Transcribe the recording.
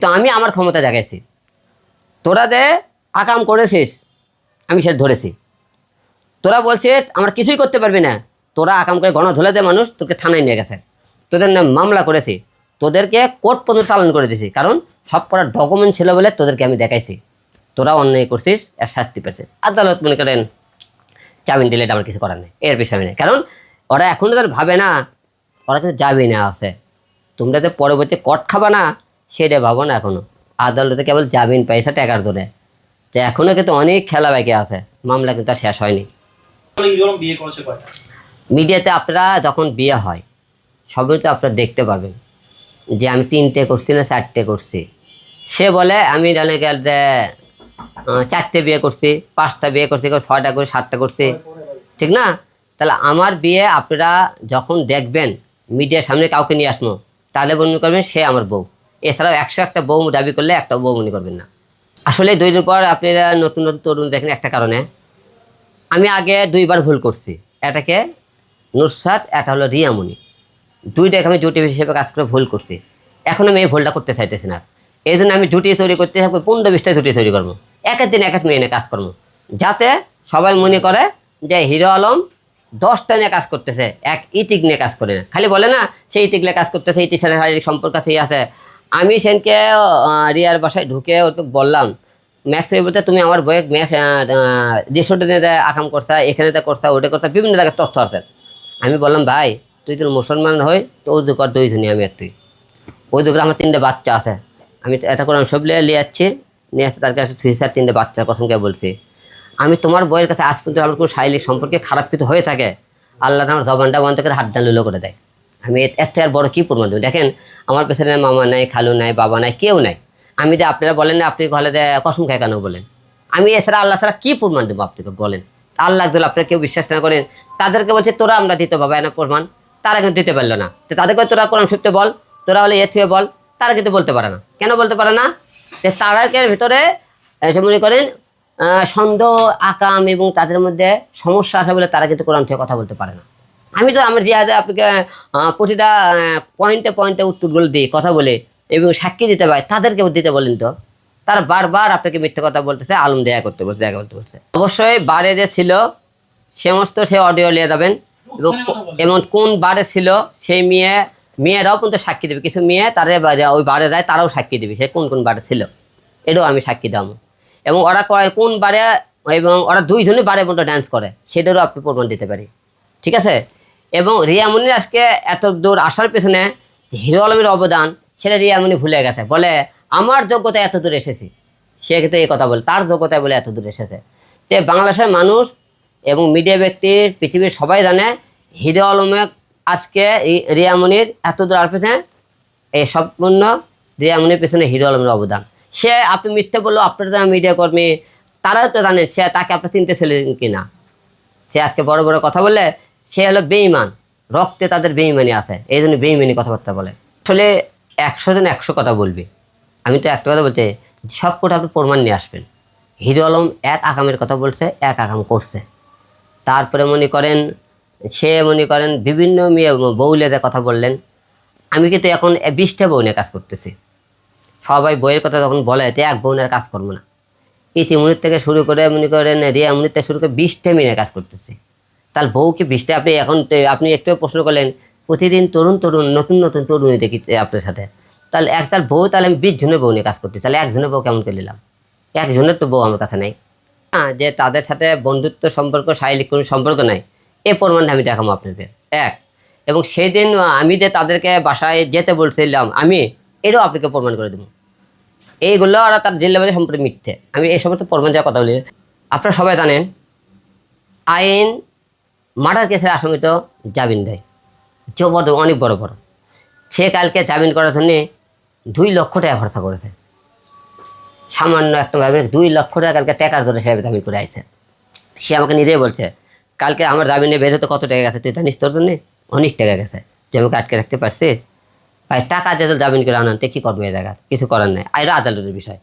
তো আমি আমার ক্ষমতা দেখাইছি। তোরা দে আকাম করেছিস, আমি সেটা ধরেছি। তোরা বলছিস, আমার কিছুই করতে পারবি না। তোরা আকাম করে গণ ধুলে দে মানুষ তোকে থানায় নিয়ে গেছে। তোদের নাম মামলা করেছি। তোদেরকে কোর্ট পর্যন্ত চালান করে দিয়েছি কারণ সব করার ডকুমেন্ট ছিল বলে তোদেরকে আমি দেখাইছি। তোরা অন্যায় করছিস, এর শাস্তি পেয়েছে আদালত মনে করেন জামিন দিলে আমার কিছু করার নেই। এর বিষয় নেই। কারণ ওরা এখনও তার ভাবে না। ওরা কিন্তু জামিনে আছে। তোমরা তো পরবর্তী কট খাবা না সেটা ভাবো না এখনও। আদালতে কেবল জামিন পাইছে টাকার ধরে তো এখনও কিন্তু অনেক খেলা বাকি আছে। মামলা কিন্তু আর শেষ হয়নি। মিডিয়াতে আপনারা যখন বিয়ে হয় সবই তো আপনারা দেখতে পাবেন যে আমি তিনটে করছি না চারটে করছি। সে বলে আমি যে চারটে বিয়ে করছি পাঁচটা বিয়ে করছি ছয়টা করে সাতটা করছি। ঠিক না? তাহলে আমার বিয়ে আপনারা যখন দেখবেন মিডিয়ার সামনে কাউকে নিয়ে আসব তাহলে মনে করবেন সে আমার বউ। এছাড়াও একশো একটা বউ দাবি করলে একটা বউ মনে করবেন না। আসলে দুই দিন পর আপনারা নতুন নতুন তরুণ দেখেন একটা কারণে। আমি আগে দুইবার ভুল করছি। এটাকে নুসরাত, এটা হলো রিয়ামণি। দুইটাকে আমি জুটি হিসেবে কাজ করে ভুল করছি। এখন আমি এই ভুলটা করতে চাইতেছি না। এই জন্য আমি জুটি তৈরি করতে থাকব, পনেরো বিশটা জুটি তৈরি করব। একের দিন এক এক মেয়ে নিয়ে কাজ করব। যাতে সবাই মনে করে যে হিরো আলম দশটা নিয়ে কাজ করতেছে, এক ইতিক নিয়ে কাজ করে না। খালি বলে না, সেই ইতিক নিয়ে কাজ করতেছে ইতির সাথে শারীরিক সম্পর্ক আছে। আমি সেনকে রিয়ার বাসায় ঢুকে ওকে বললাম, ম্যাক্স বলতে তুমি আমার বইয়ে ম্যাক্স নিয়ে আকাম করছা, এখানে তো করছা, ওটা করছা, বিভিন্ন জায়গায় তথ্য আছে। আমি বললাম, ভাই, তুই তো মুসলমান হই, তো ওই কর দুই ধুনি আমি আর তুই ওই দুপুরে আমার তিনটে বাচ্চা আছে। আমি এটা করে আমি সব নিয়ে যাচ্ছি নিয়ে আসতে তার কাছে থ্রি স্যার তিনটে বাচ্চার কসমকে বলছি। আমি তোমার বইয়ের কাছে আজ পর্যন্ত আমার কোনো শারীরিক সম্পর্কে খারাপ কিছু হয়ে থাকে? আল্লাহ আমার জবানটা বন্ধ করে হাত লুলো করে দেয়। আমি এর থেকে আর বড় কী প্রমাণ দেবো? দেখেন, আমার পেছনে মামা নাই, খালু নাই, বাবা নাই, কেউ নাই। আমি যে আপনারা বলেন না, আপনি যে কসম খায় কেন বলেন? আমি এছাড়া আল্লাহ ছাড়া কী প্রমাণ দেবো আপনাকে বলেন? আল্লাহ একদল আপনারা কেউ বিশ্বাস না করেন, তাদেরকে বলছে, তোরা আমরা দিতে পাবো না প্রমাণ। তারা কিন্তু দিতে পারল না। তো তাদেরকে তোরা কোরআন শুনতে বল, তোরা হলে এ থুয়ে বল, তারা কিন্তু বলতে পারে না। কেন বলতে পারে না? যে তারাকের ভিতরে এসে মনে করেন সন্দেহ, আকাম এবং তাদের মধ্যে সমস্যা আছে বলে তারা কিন্তু কোরআন থেকে কথা বলতে পারে না। আমি তো আমার জিহাদে আপনাকে প্রতিটা পয়েন্টে পয়েন্টে উত্তরগুলো দিই কথা বলে এবং সাক্ষী দিতে পারে। তাদেরকে দিতে বলেন তো। তারা বারবার আপনাকে মিথ্যে কথা বলতেছে আলম দেয়া করতে বলছে দেখা করতে বলছে। অবশ্যই বারে যে ছিল সমস্ত সে অডিও নিয়ে যাবেন। এবং এবং কোন বারে ছিল সেই মেয়ে মেয়েরাও কিন্তু সাক্ষী দেবে। কিছু মেয়ে তাদের ওই বারে যায় তারাও সাক্ষী দেবে সে কোন কোন বারে ছিল। এটাও আমি সাক্ষী দাম এবং ওরা কয় কোন বারে এবং ওরা দুইজনই বারে মতো ডান্স করে সেটারও আপনি প্রমাণ দিতে পারি। ঠিক আছে? এবং রিয়া রিয়ামনির আজকে এত দূর আসার পেছনে হিরো আলমের অবদান, সেটা রিয়ামনি ভুলে গেছে। বলে, আমার যোগ্যতায় এত দূর এসেছি। সে কিন্তু এই কথা বলে, তার যোগ্যতায় বলে এত দূর এসেছে। তে বাংলাদেশের মানুষ এবং মিডিয়া ব্যক্তির, পৃথিবীর সবাই জানে, হিরো আলমে আজকে এই রিয়ামনির এত দূর আর পেছনে, এই সম্পূর্ণ রিয়ামনির পেছনে হিরো আলমের অবদান। সে আপনি মিথ্যে বলল আপনার মিডিয়া কর্মী, তারাও তো জানেন সে তাকে আপনি চিনতে ছিলেন কি না সে আজকে বড় বড় কথা বললে সে হলো বেইমান রক্তে তাদের বেইমানি আছে, এই জন্য বেইমানি কথাবার্তা বলে। আসলে একশো জন একশো কথা বলবে। আমি তো একটা কথা বলতে সব কটা আপনি প্রমাণ নিয়ে আসবেন। হিরো আলম এক আকামের কথা বলছে, এক আকাম করছে। তারপরে মনে করেন, সে মনে করেন বিভিন্ন মেয়ে বউলেদের কথা বললেন, আমি কিন্তু এখন বিশটা বউ নিয়ে কাজ করতেছি। সবাই বইয়ের কথা যখন বলে, তো এক বউ নিয়ে কাজ করব না। ইতিমুনির থেকে শুরু করে মনে করেন, রিয়া মুনির থেকে শুরু করে বিশটা মিনিট কাজ করতেছি। তাহলে বউকে বিশটা আপনি এখন আপনি একটু প্রশ্ন করলেন, প্রতিদিন তরুণ তরুণ, নতুন নতুন তরুণী দেখি আপনার সাথে। তাহলে এক তার বউ, তাহলে আমি বিশ জনের বউ নিয়ে কাজ করতে তাহলে একজনের বউ কেমন করে নিলাম? একজনের তো বউ আমার কাছে নাই। হ্যাঁ যে তাদের সাথে বন্ধুত্ব সম্পর্ক, শারীরিক কোনো সম্পর্ক নাই, এ প্রমাণটা আমি দেখাবো আপনাকে এক, এবং সেই দিন আমি যে তাদেরকে বাসায় যেতে বলছিলাম, আমি এটাও আপনাকে প্রমাণ করে দেবো। এইগুলো আর তার জেলে বাজে সম্পর্কে মিথ্যে। আমি এই সমস্ত প্রমাণ যাওয়ার কথা বলি। আপনারা সবাই জানেন, আইন মার্ডার কেসের আসামি তো জামিন দেয়। বড় অনেক বড় বড়। সে কালকে জামিন করার জন্যে দুই লক্ষ টাকা খরচা করেছে। সামান্য একটা ভাবে দুই লক্ষ টাকা কালকে টাকার জন্য সে জামিন করে আইছে। সে আমাকে নিজেই বলছে, কালকে আমার জামিনে বের হতে কত টাকা গেছে? তুই জানিস তোর জন্যে? অনেক টাকা গেছে। তুই আমাকে আটকে রাখতে পারছিস? ভাই, টাকা দিয়ে জামিন করে আনান, তে কী করব এই জায়গা কিছু করার নেই। আর, আদালতের বিষয়।